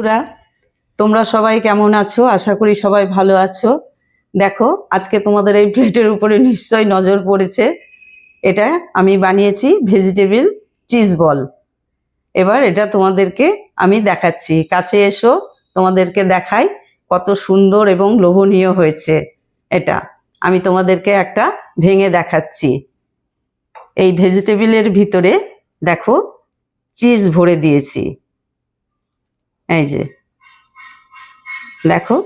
বন্ধুরা, তোমরা সবাই কেমন আছো? আশা করি সবাই ভালো আছো। দেখো, আজকে তোমাদের এই প্লেটের উপরে নিশ্চয়ই নজর পড়েছে। এটা আমি বানিয়েছি ভেজিটেবিল চিজ বল। এবার এটা তোমাদেরকে আমি দেখাচ্ছি। কাছে এসো, তোমাদেরকে দেখাই কত সুন্দর এবং লোভনীয় হয়েছে এটা। আমি তোমাদেরকে একটা ভেঙে দেখাচ্ছি। এই ভেজিটেবিলের ভিতরে দেখো, চিজ ভরে দিয়েছি। এই যে। দেখো,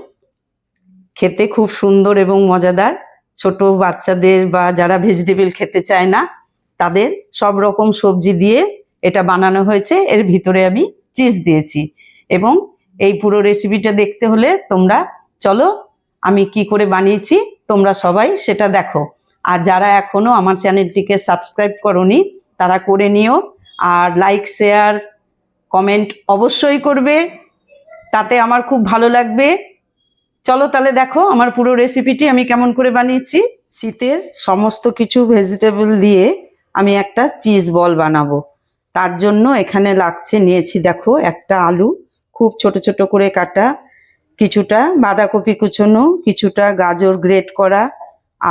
খেতে খুব সুন্দর এবং মজাদার। ছোট বাচ্চাদের বা যারা ভেজিটেবল খেতে চায় না, তাদের সব রকম সবজি দিয়ে এটা বানানো হয়েছে। এর ভিতরে আমি চিজ দিয়েছি। এবং এই পুরো রেসিপিটা দেখতে হলে তোমরা, চলো, আমি কি করে বানিয়েছি, তোমরা সবাই সেটা দেখো। আর যারা এখনও আমার চ্যানেলটিকে সাবস্ক্রাইব করনি, তারা করে নিও। আর লাইক শেয়ার কমেন্ট অবশ্যই করবে। তাতে আমার খুব ভালো লাগবে। চলো তাহলে দেখো, আমার পুরো রেসিপিটি আমি কেমন করে বানিয়েছি। শীতের সমস্ত কিছু ভেজিটেবল দিয়ে আমি একটা চিজ বল বানাবো। তার জন্য এখানে লাগছে, নিয়েছি দেখো, একটা আলু, খুব ছোট ছোট করে কাটা, কিছুটা বাঁধাকপি কুচোনো, কিছুটা গাজর গ্রেট করা,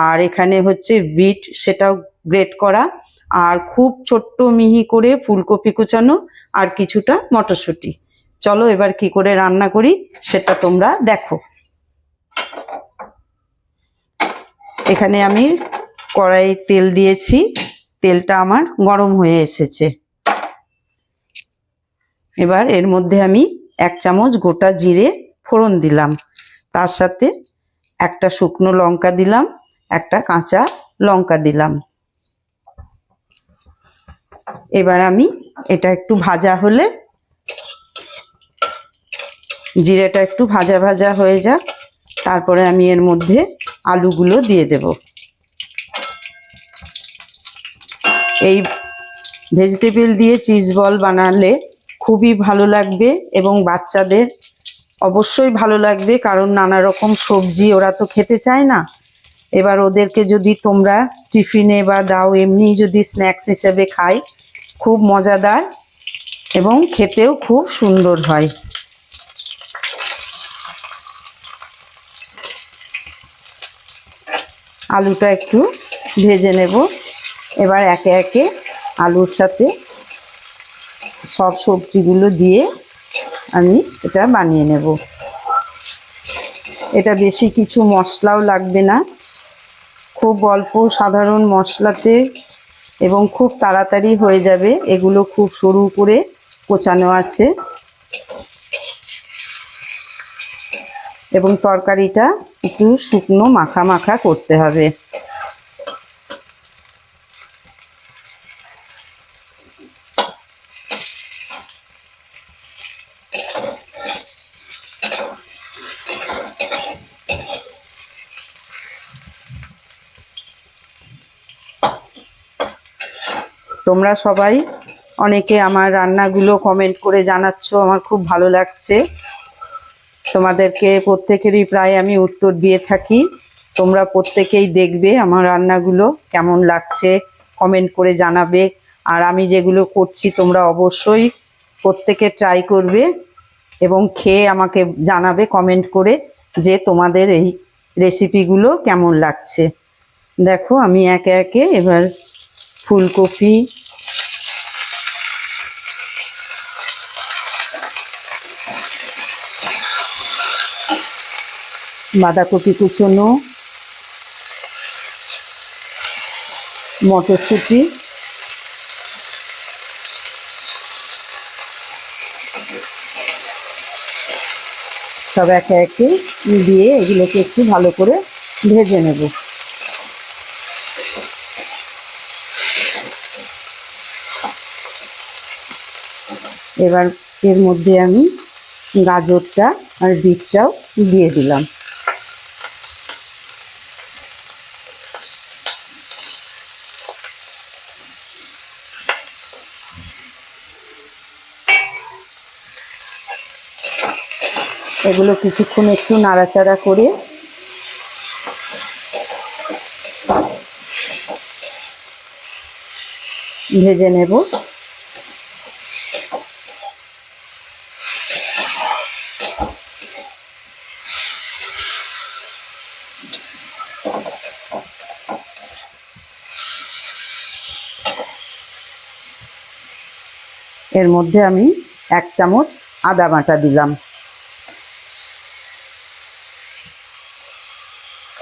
আর এখানে হচ্ছে বিট সেটাও গ্রেট করা, আর খুব ছোট্ট মিহি করে ফুলকপি কুচানো, আর কিছুটা মটরশুঁটি। চলো এবার কি করে রান্না করি সেটা তোমরা দেখো। এখানে আমি কড়াই তেল দিয়েছি, তেলটা আমার গরম হয়ে এসেছে। এবার এর মধ্যে আমি এক চামচ গোটা জিরে ফোড়ন দিলাম। তার সাথে একটা শুকনো লঙ্কা দিলাম, একটা কাঁচা লঙ্কা দিলাম। এবার আমি এটা একটু ভাজা হলে জিরেটা একটু ভাজা ভাজা হয়ে যাক। তারপরে আমি এর মধ্যে আলুগুলো দিয়ে দেব। এই ভেজিটেবল দিয়ে চিজ বল বানালে খুবই ভালো লাগবে এবং বাচ্চাদের অবশ্যই ভালো লাগবে, কারণ নানা রকম সবজি ওরা তো খেতে চায় না। এবার ওদেরকে যদি তোমরা টিফিনে বা দাও, এমনি যদি স্ন্যাক্স হিসেবে খাই, খুব মজাদার এবং খেতেও খুব সুন্দর হয়। আলুটা একটু ভেজে নেব। এবার একে একে আলুর সাথে সব সবজিগুলো দিয়ে আমি এটা বানিয়ে নেব। এটা বেশি কিছু মশলাও লাগবে না। খুব অল্প সাধারণ মশলাতে এবং খুব তাড়াতাড়ি হয়ে যাবে। এগুলো খুব সরু করে কোচানো আছে। এবং তরকারিটা একটু শুকনো মাখা মাখা করতে হবে। তোমরা সবাই অনেকে আমার রান্নাগুলো কমেন্ট করে জানাচ্ছ, আমার খুব ভালো লাগছে। তোমাদেরকে প্রত্যেকেরই প্রায় আমি উত্তর দিয়ে থাকি। তোমরা প্রত্যেকেই দেখবে আমার রান্নাগুলো কেমন লাগছে কমেন্ট করে জানাবে। আর আমি যেগুলো করছি তোমরা অবশ্যই প্রত্যেকে ট্রাই করবে এবং খেয়ে আমাকে জানাবে কমেন্ট করে যে তোমাদের এই রেসিপিগুলো কেমন লাগছে। দেখো, আমি একে একে এবার ফুলকপি বাঁধাকপি কুচোনো, মটরশুঁটি, সব একে একে দিয়ে এগুলোকে একটু ভালো করে ভেজে নেব। এবার এর মধ্যে আমি গাজরটা আর বিটটাও দিয়ে দিলাম। এগুলো কিছুক্ষণ একটু নাড়াচাড়া করে ভেজে নেব। এর মধ্যে আমি এক চামচ আদা বাটা দিলাম।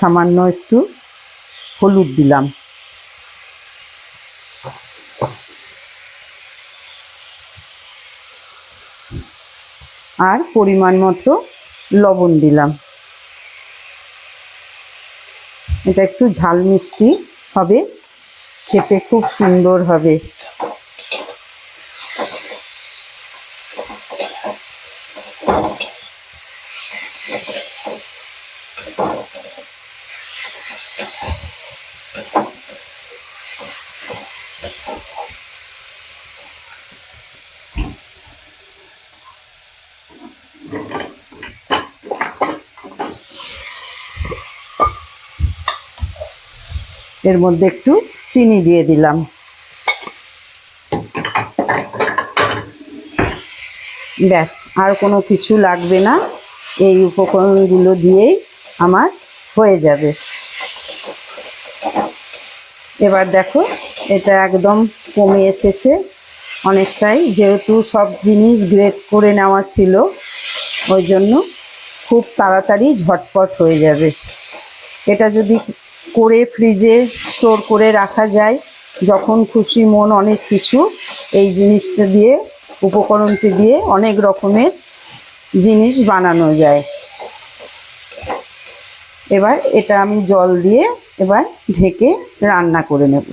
সামান্য একটু হলুদ দিলাম। আর পরিমাণ মতো লবণ দিলাম। এটা একটু ঝাল মিষ্টি হবে, খেতে খুব সুন্দর হবে। এর মধ্যে একটু চিনি দিয়ে দিলাম। ব্যাস, আর কোনো কিছু লাগবে না। এই উপকরণগুলো দিয়েই আমার হয়ে যাবে। এবার দেখো, এটা একদম কমে এসেছে। অনেকটাই, যেহেতু সব জিনিস গ্রেট করে নেওয়া ছিল, ওই জন্য খুব তাড়াতাড়ি ঝটপট হয়ে যাবে। এটা যদি করে ফ্রিজে স্টোর করে রাখা যায়। যখন খুশি, মন অনেক কিছু, এই জিনিসটা দিয়ে, উপকরণটি দিয়ে অনেক রকমের জিনিস বানানো যায়। এবার এটা আমি জল দিয়ে এবার ঢেকে রান্না করে নেব।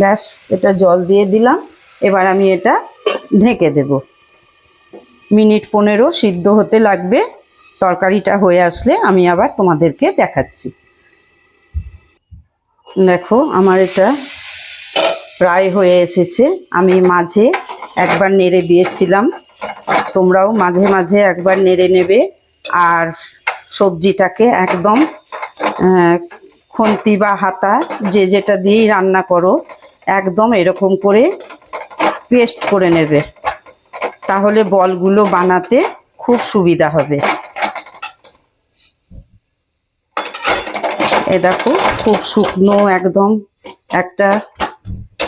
ব্যাস, এটা জল দিয়ে দিলাম। এবার আমি এটা ঢেকে দেব। মিনিট পনেরো সিদ্ধ হতে লাগবে। তরকারিটা হয়ে আসলে আমি আবার তোমাদেরকে দেখাচ্ছি। দেখো, আমার এটা প্রায় হয়ে এসেছে। আমি মাঝে একবার নেড়ে দিয়েছিলাম। তোমরাও মাঝে মাঝে একবার নেড়ে নেবে। আর সবজিটাকে একদম খুন্তি বা হাতা যে যেটা দিয়েই রান্না করো একদম এরকম করে পেস্ট করে নেবে। তাহলে বলগুলো বানাতে খুব সুবিধা হবে। এ দেখো, খুব শুকনো একদম একটা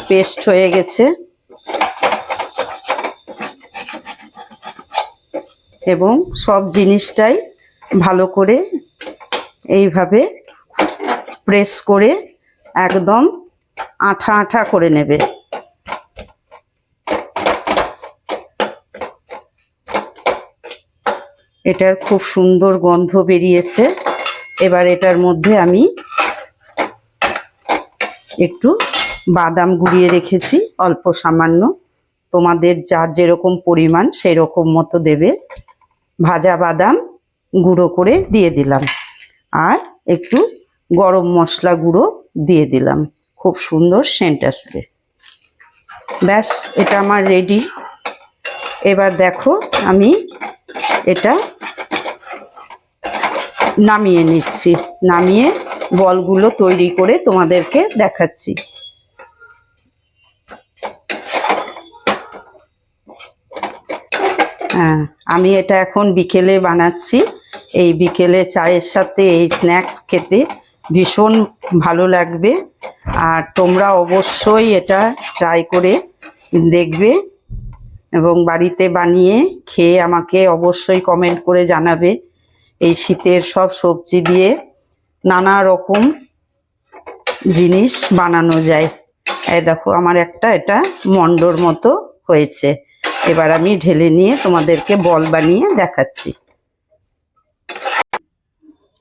পেস্ট হয়ে গেছে। এবং সব জিনিসটাই ভালো করে এইভাবে প্রেস করে একদম আঠা আঠা করে নেবে। এটার খুব সুন্দর গন্ধ বেরিয়েছে। এবার এটার মধ্যে আমি একটু বাদাম গুঁড়িয়ে রেখেছি, অল্প সামান্য। তোমাদের যার যেরকম পরিমাণ সেই রকম মতো দেবে। ভাজা বাদাম গুঁড়ো করে দিয়ে দিলাম। আর একটু গরম মশলা গুঁড়ো দিয়ে দিলাম। খুব সুন্দর সেন্ট আসবে। ব্যাস, এটা আমার রেডি এবার দেখো, আমি এটা নামিয়ে নিচ্ছি। নামিয়ে বলগুলো তৈরি করে তোমাদেরকে দেখাচ্ছি। হ্যাঁ আমি এটা এখন বিকেলে বানাচ্ছি। এই বিকেলে চায়ের সাথে এই স্ন্যাক্স খেতে ভীষণ ভালো লাগবে। আর তোমরা অবশ্যই এটা ট্রাই করে দেখবে এবং বাড়িতে বানিয়ে খেয়ে আমাকে অবশ্যই কমেন্ট করে জানাবে এই শীতের সব সবজি দিয়ে নানা রকম জিনিস বানানো যায়। এই দেখো, আমার একটা এটা মন্ডর মতো হয়েছে। এবার আমি ঢেলে নিয়ে তোমাদেরকে বল বানিয়ে দেখাচ্ছি।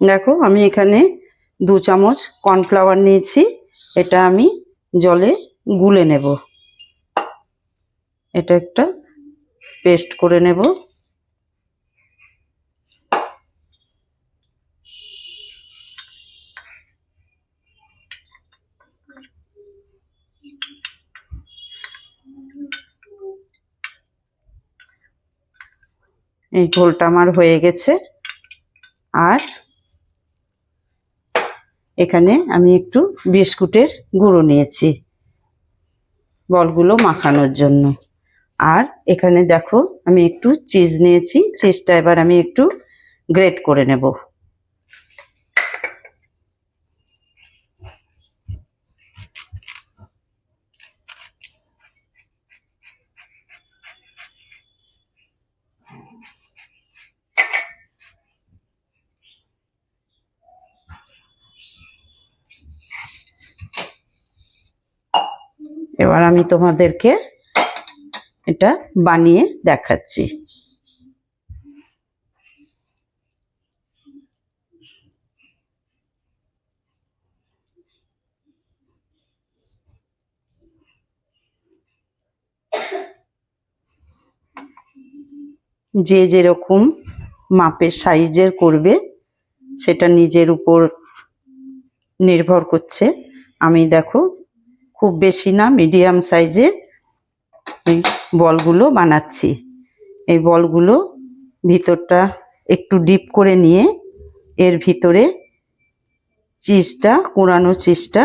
দেখো, আমি এখানে দু চামচ কর্নফ্লাওয়ার নিয়েছি। এটা আমি জলে গুলে নেব। এটা একটা পেস্ট করে নেব। এই ঘোলটা আমার হয়ে গেছে। আর এখানে আমি একটু বিস্কুটের গুঁড়ো নিয়েছি বলগুলো মাখানোর জন্য। আর এখানে দেখো আমি একটু চিজ নিয়েছি, চিজটা এবার আমি একটু গ্রেট করে নেব। এবার আমি তোমাদেরকে এটা বানিয়ে দেখাচ্ছি। যে যেরকম মাপের সাইজের করবে, সেটা নিজের উপর নির্ভর করছে। আমি দেখো খুব বেশি না মিডিয়াম সাইজে এই বলগুলো বানাচ্ছি। এই বলগুলো ভিতরটা একটু ডিপ করে নিয়ে এর ভিতরে চিজটা কুড়ানো চিজটা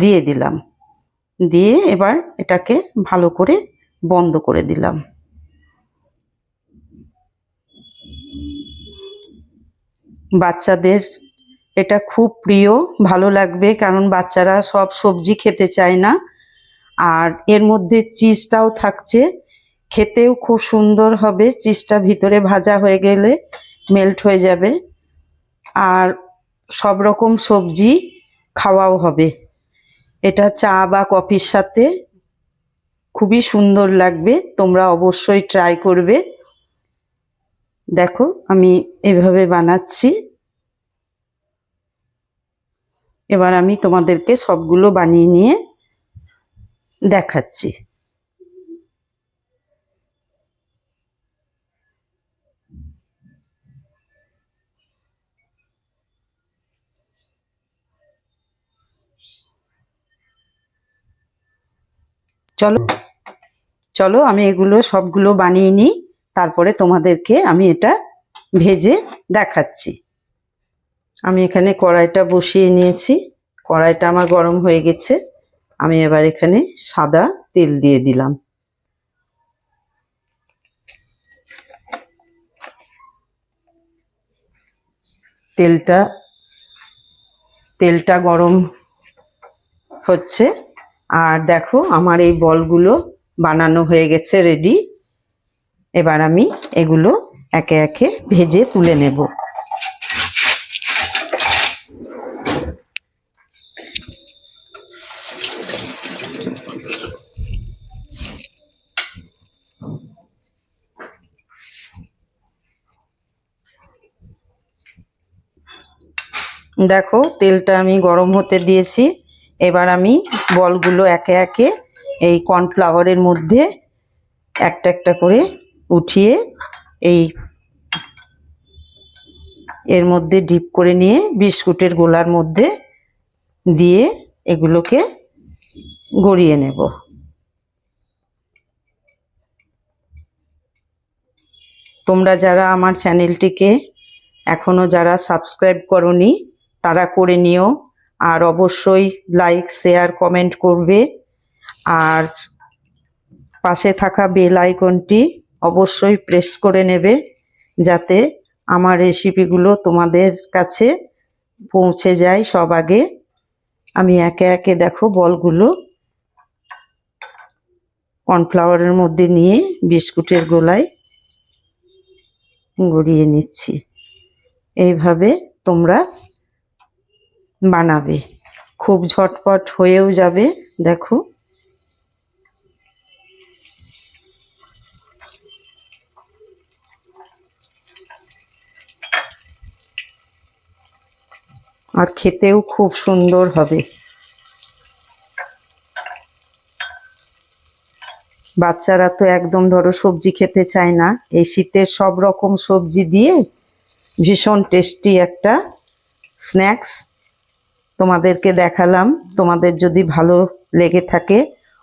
দিয়ে দিলাম। দিয়ে এবার এটাকে ভালো করে বন্ধ করে দিলাম। বাচ্চাদের এটা খুব প্রিয়, ভালো লাগবে, কারণ বাচ্চারা সব সবজি খেতে চায় না। আর এর মধ্যে চিজটাও থাকছে, খেতেও খুব সুন্দর হবে, চিজটা ভিতরে ভাজা হয়ে গেলে মেল্ট হয়ে যাবে। আর সব রকম সবজি খাওয়াও হবে। এটা চা বা কফির সাথে খুবই সুন্দর লাগবে, তোমরা অবশ্যই ট্রাই করবে। দেখো, আমি এভাবে বানাচ্ছি। এবার আমি তোমাদেরকে সবগুলো বানিয়ে নিয়ে দেখাচ্ছি। চলো চলো আমি এগুলো সবগুলো বানিয়ে নিই, তারপরে তোমাদেরকে আমি এটা ভেজে দেখাচ্ছি। আমি এখানে কড়াইটা বসিয়ে নিয়েছি। কড়াইটা আমার গরম হয়ে গেছে। আমি এবার এখানে সাদা তেল দিয়ে দিলাম। তেলটা তেলটা গরম হচ্ছে। আর দেখো, আমার এই বলগুলো বানানো হয়ে গেছে রেডি। এবার আমি এগুলো একে একে ভেজে তুলে নেব। দেখো, তেলটা আমি গরম হতে দিয়েছি। এবার আমি বলগুলো একে একে এই কর্নফ্লাওয়ারের মধ্যে একটা একটা করে উঠিয়ে এই এর মধ্যে ডিপ করে নিয়ে বিস্কুটের গোলার মধ্যে দিয়ে এগুলোকে গড়িয়ে নেব। তোমরা যারা আমার চ্যানেলটিকে এখনও যারা সাবস্ক্রাইব করনি তারা করে নিও। আর অবশ্যই লাইক শেয়ার কমেন্ট করবে। আর পাশে থাকা বেল আইকনটি অবশ্যই প্রেস করে নেবে যাতে আমার রেসিপিগুলো তোমাদের কাছে পৌঁছে যায় সব আগে। আমি একে একে দেখো বলগুলো কর্নফ্লাওয়ারের মধ্যে নিয়ে বিস্কুটের গোলায় গড়িয়ে নিচ্ছি। এইভাবে তোমরা বানাবে। খুব ঝটপট হয়েও যাবে, দেখো। আর খেতেও খুব সুন্দর হবে। বাচ্চারা তো একদম ধরো সবজি খেতে চায় না। এই শীতের সব রকম সবজি দিয়ে ভীষণ টেস্টি একটা স্ন্যাক্স তোমাদেরকে দেখালাম। তোমাদের যদি ভালো লেগে থাকে,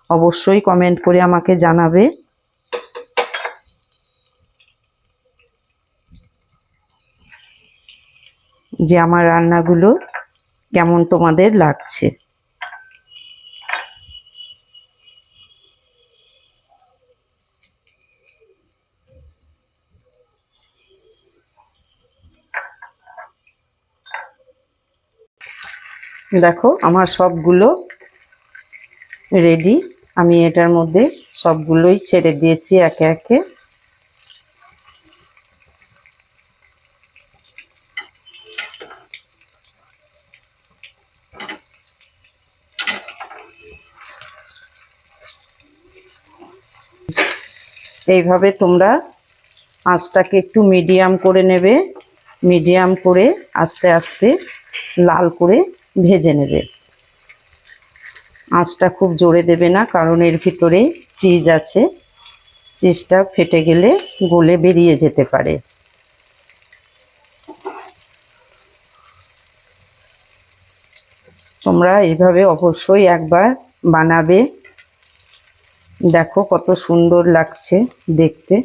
অবশ্যই কমেন্ট করে আমাকে জানাবে। যে আমার রান্নাগুলো কেমন তোমাদের লাগছে। দেখো, আমার সবগুলো রেডি আমি এটার মধ্যে সবগুলোই ছেড়ে দিয়েছি একে একে। এইভাবে তোমরা আঁচটাকে একটু মিডিয়াম করে নেবে। মিডিয়াম করে আস্তে আস্তে লাল করে ভেজে নেবে। আঁচটা খুব জোরে দেবে না, কারণ এর ভিতরে চিজ আছে। চিজটা ফেটে গেলে গলে বেরিয়ে যেতে পারে। তোমরা এইভাবে অবশ্যই একবার বানাবে। দেখো কত সুন্দর লাগছে দেখতে।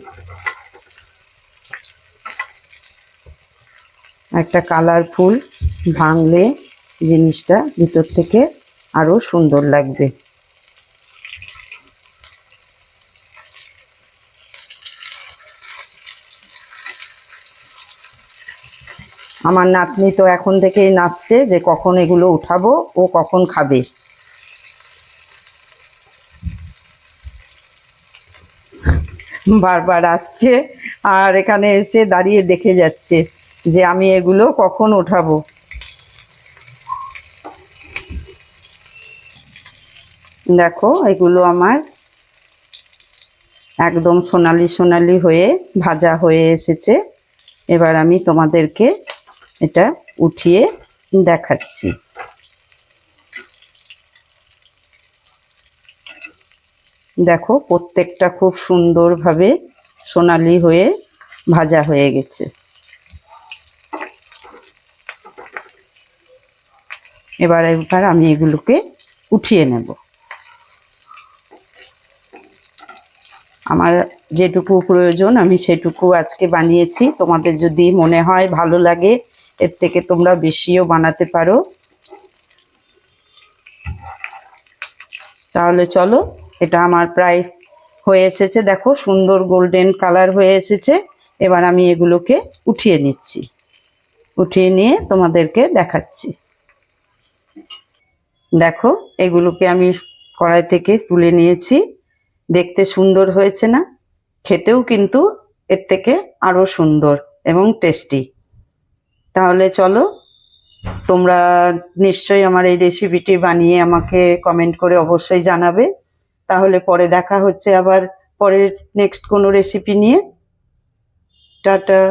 একটা কালারফুল ভাঙলে জিনিসটা ভিতর থেকে আরও সুন্দর লাগবে। আমার নাতনি তো এখন থেকেই নাচছে যে কখন এগুলো উঠাবো, ও কখন খাবে। বারবার আসছে আর এখানে এসে দাঁড়িয়ে দেখে যাচ্ছে যে আমি এগুলো কখন উঠাবো। দেখো, এগুলো আমার একদম সোনালি সোনালি হয়ে ভাজা হয়ে এসেছে। এবার আমি তোমাদেরকে এটা উঠিয়ে দেখাচ্ছি। দেখো, প্রত্যেকটা খুব সুন্দরভাবে সোনালি হয়ে ভাজা হয়ে গেছে। এবার এবার আমি এগুলোকে উঠিয়ে নেব। আমার যেটুকু প্রয়োজন, আমি সেটুকু আজকে বানিয়েছি। তোমাদের যদি মনে হয় ভালো লাগে, এর থেকে তোমরা বেশিও বানাতে পারো। তাহলে চলো, এটা আমার প্রায় হয়ে এসেছে। দেখো, সুন্দর গোল্ডেন কালার হয়ে এসেছে। এবার আমি এগুলোকে উঠিয়ে নিচ্ছি। উঠিয়ে নিয়ে তোমাদেরকে দেখাচ্ছি। দেখো, এগুলোকে আমি কড়াই থেকে তুলে নিয়েছি। দেখতে সুন্দর হয়েছে না? খেতেও কিন্তু এর থেকে আরও সুন্দর এবং টেস্টি তাহলে চলো, তোমরা নিশ্চয়ই আমার এই রেসিপিটি বানিয়ে আমাকে কমেন্ট করে অবশ্যই জানাবে। তাহলে পরে দেখা হচ্ছে আবার পরের নেক্সট কোনো রেসিপি নিয়ে। টাটা।